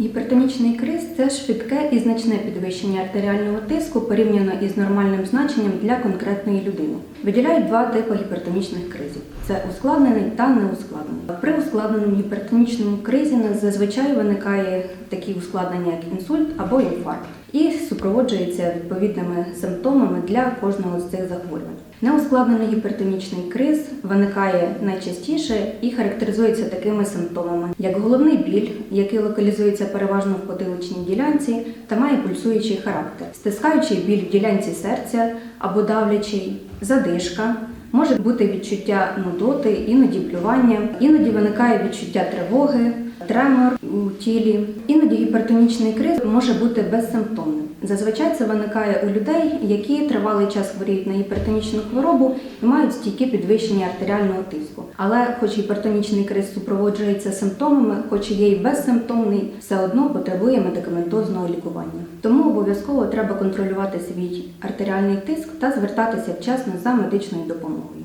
Гіпертонічний криз це швидке і значне підвищення артеріального тиску порівняно із нормальним значенням для конкретної людини. Виділяють два типи гіпертонічних кризів: це ускладнений та неускладнений. При ускладненому гіпертонічному кризі зазвичай виникає такі ускладнення, як інсульт або інфаркт, і супроводжується відповідними симптомами для кожного з цих захворювань. Неускладнений гіпертонічний криз виникає найчастіше і характеризується такими симптомами, як головний біль, який локалізується переважно в потиличній ділянці та має пульсуючий характер, стискаючий біль в ділянці серця або давлячий, задишка. Може бути відчуття нудоти, іноді плювання, іноді виникає відчуття тривоги, тремор у тілі. Іноді гіпертонічний криз може бути безсимптомним. Зазвичай це виникає у людей, які тривалий час хворіють на гіпертонічну хворобу і мають стійке підвищення артеріального тиску. Але, хоч гіпертонічний криз супроводжується симптомами, хоч і є і безсимптомний, все одно потребує медикаментозного лікування. Тому обов'язково треба контролювати свій артеріальний тиск та звертатися вчасно за медичною допомогою.